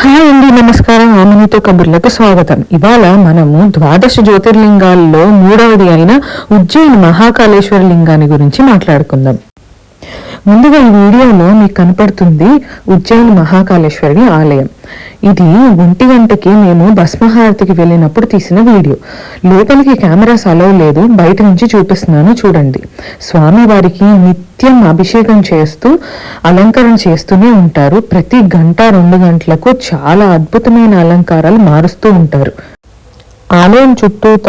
Hi అండి నమస్కారం. ఆమెనితో కబుర్లకు స్వాగతం. ఇవాళ మనము ద్వాదశ జ్యోతిర్లింగాల్లో మూడవది అయిన ఉజ్జయిని మహాకాళేశ్వర లింగాన్ని గురించి మాట్లాడుకుందాం. ముందుగా ఈ వీడియోలో మీకు కనపడుతుంది ఉజ్జయిని మహాకాళేశ్వరి ఆలయం. ఇది ఒంటి గంటకి మేము భస్మహారతికి వెళ్ళినప్పుడు తీసిన వీడియో. లోపలికి కెమెరాస్ అలవ్ లేదు బయట నుంచి చూపిస్తున్నాను చూడండి. స్వామివారికి నిత్యం అభిషేకం చేస్తూ అలంకరణ చేస్తూనే ఉంటారు. ప్రతి గంట రెండు గంటలకు చాలా అద్భుతమైన అలంకారాలు మారుస్తూ ఉంటారు. ఆలయం చుట్టూత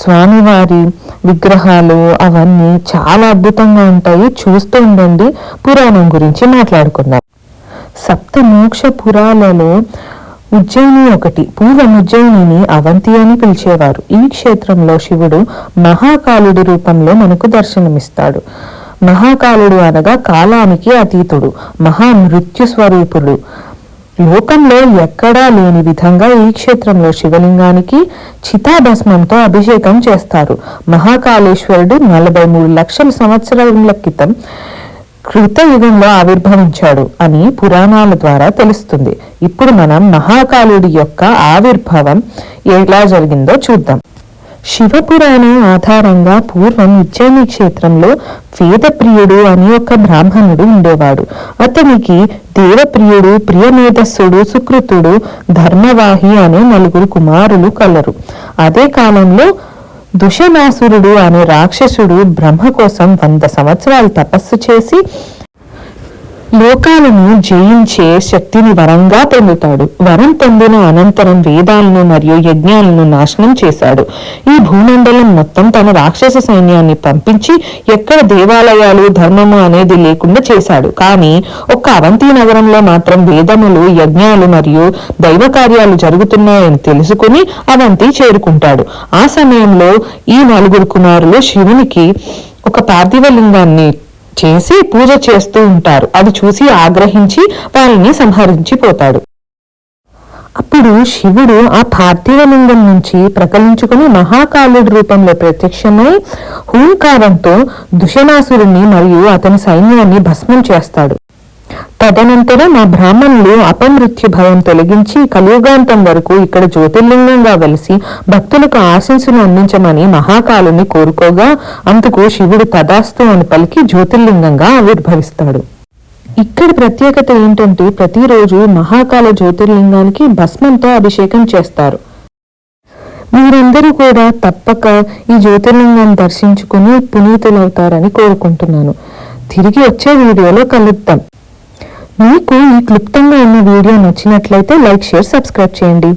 స్వామివారి విగ్రహాలు అవన్నీ చాలా అద్భుతంగా ఉంటాయి. చూస్తూ ఉండండి. పురాణం గురించి మాట్లాడుకుందాం. సప్త మోక్ష పురాలలో ఉజ్జయిని ఒకటి. పూర్వం ఉజ్జయినిని అవంతి అని పిలిచేవారు. ఈ క్షేత్రంలో శివుడు మహాకాలుడి రూపంలో మనకు దర్శనమిస్తాడు. మహాకాలుడు అనగా కాలానికి అతీతుడు మహామృత్యు స్వరూపుడు లోకంలో ఎక్కడా లేని విధంగా ఈ క్షేత్రంలో శివలింగానికి చితాభస్మంతో అభిషేకం చేస్తారు. మహాకాళేశ్వరుడు నలభై మూడు లక్షల సంవత్సరాల క్రితం కృతయుగంలో ఆవిర్భవించాడు అని పురాణాల ద్వారా తెలుస్తుంది. ఇప్పుడు మనం మహాకాలుడి యొక్క ఆవిర్భావం ఎలా జరిగిందో చూద్దాం. శివపురాణం ఆధారంగా పూర్వం ఉజ్జయిని క్షేత్రంలో వేదప్రియుడు అని ఒక బ్రాహ్మణుడు ఉండేవాడు. అతనికి దేవప్రియుడు ప్రియమేధస్సుడు సుకృతుడు ధర్మవాహి అనే నలుగురు కుమారులు కలరు. అదే కాలంలో దుషనాసురుడు అనే రాక్షసుడు బ్రహ్మ కోసం వంద సంవత్సరాలు తపస్సు చేసి లోకాలను జయించే శక్తిని వరంగా పొందుతాడు. వరం పొందిన అనంతరం వేదాలను మరియు యజ్ఞాలను నాశనం చేశాడు. ఈ భూమండలం మొత్తం తన రాక్షస సైన్యాన్ని పంపించి ఎక్కడ దేవాలయాలు ధర్మము అనేది లేకుండా చేశాడు. కానీ ఒక్క అవంతి నగరంలో మాత్రం వేదములు యజ్ఞాలు మరియు దైవ కార్యాలు జరుగుతున్నాయని తెలుసుకుని అవంతి చేరుకుంటాడు. ఆ సమయంలో ఈ నలుగురు కుమారులు శివునికి ఒక పార్థివ లింగాన్ని చేసి పూజ చేస్తూ ఉంటారు. అది చూసి ఆగ్రహించి వారిని సంహరించిపోతాడు. అప్పుడు శివుడు ఆ పార్థివలింగం నుంచి ప్రకలించుకుని మహాకాలుడి రూపంలో ప్రత్యక్షమై హూంకారంతో దుషణాసురుణ్ణి మరియు అతని సైన్యాన్ని భస్మం చేస్తాడు. తదనంతరం ఆ బ్రాహ్మణులు అపమృత్యు భయం తొలగించి కలియుగాంతం వరకు ఇక్కడ జ్యోతిర్లింగంగా వెలిసి భక్తులకు ఆశీస్సును అందించమని మహాకాలుని కోరుకోగా అందుకు శివుడు తదాస్తు అని పలికి జ్యోతిర్లింగంగా ఆవిర్భవిస్తాడు. ఇక్కడి ప్రత్యేకత ఏంటంటే ప్రతిరోజు మహాకాల జ్యోతిర్లింగానికి భస్మంతో అభిషేకం చేస్తారు. మీరందరూ కూడా తప్పక ఈ జ్యోతిర్లింగాన్ని దర్శించుకుని పునీతులవుతారని కోరుకుంటున్నాను. తిరిగి వచ్చే వీడియోలో కలుద్దాం. మీకు ఈ క్లుప్తంగా ఉన్న వీడియో నచ్చినట్లయితే లైక్ షేర్ సబ్స్క్రైబ్ చేయండి.